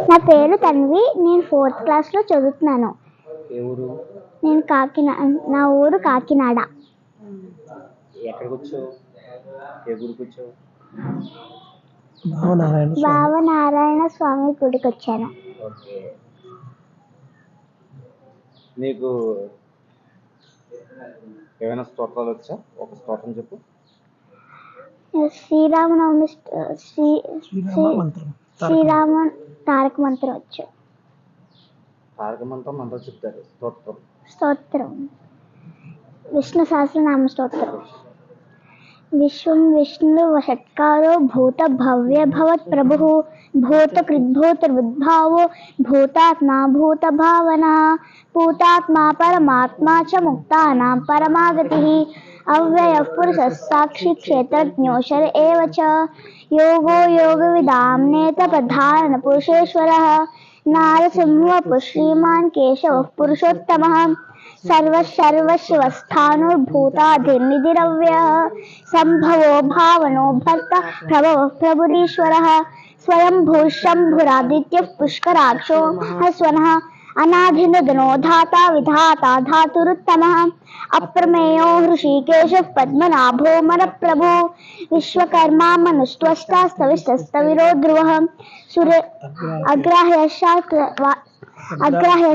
నా పేరు తన్వి. నేను ఫోర్త్ క్లాస్లో చదువుతున్నాను. నేను కాకినాడ నా ఊరు కాకినాడ. భావనారాయణ స్వామి. భావనారాయణ స్వామి గుడికి వచ్చాను నీకు ఏమైనా స్తోత్రాలు వచ్చా? ఒక స్తోత్రం చెప్పు. శ్రీరామనవమి స్ట్- శ్రీ శ్రీరామ మంత్రం శ్రీరామ తారక మంత్రం వచ్చు తారక మంత్రం మంత్రం చెప్తారు స్తోత్రం స్తోత్రం విష్ణు సహస్రనామ స్తోత్రం విశ్వం విష్ణు వషట్కారో భూత భవ్య భవత్ ప్రభు భూత కృద్భూతృద్భావో భూతాత్మా భూత భావన భూతాత్మా పరమాత్మా చ ముక్తానాం పరమాగతి अव्ययः पुरुषः क्षेत्रज्ञोऽक्षर एव च। योगो योगविदाम्नेतपधारणपुरुषेश्वरः नारसिंहवपुः श्रीमान् केशवः पुरुषोत्तमः। सर्वशर्वशिवस्थानुर्भूताधिनिधिरव्यः सम्भवो भावनो भक्त प्रभवः प्रभुरीश्वरः। स्वयम्भूः शम्भुरादित्यः पुष्कराक्षो हस्वनः। अनाधिनदनो धाता विधाता धातुरुत्तमः। अप्रमेयो हृषीकेशः पद्मनाभो मनप्रभो विश्वकर्मा मनुष्टवष्टास्तविस्तस्तविरो ध्रुवः सुरे अग्राह्य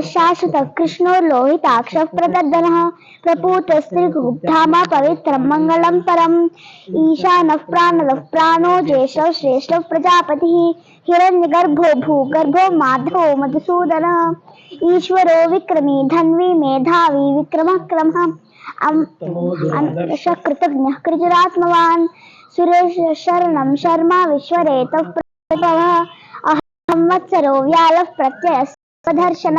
शाश्वत कृष्णो लोहिताक्ष प्रतर्दनः प्रपूतस्त्रिगुप्धामा पवित्रं मङ्गलं परम्। ईशानः प्राणदः प्राणो ज्येष्ठः श्रेष्ठः प्रजापतिः। हिरण्यगर्भो भूगर्भो माधवो मधुसूदनः। ईश्वरो विक्रमी धन्वी मेधावी विक्रमः क्रमः कृतज्ञः शर्मा प्रभवः। संवत्सरो व्यालः प्रत्ययः प्रदर्शना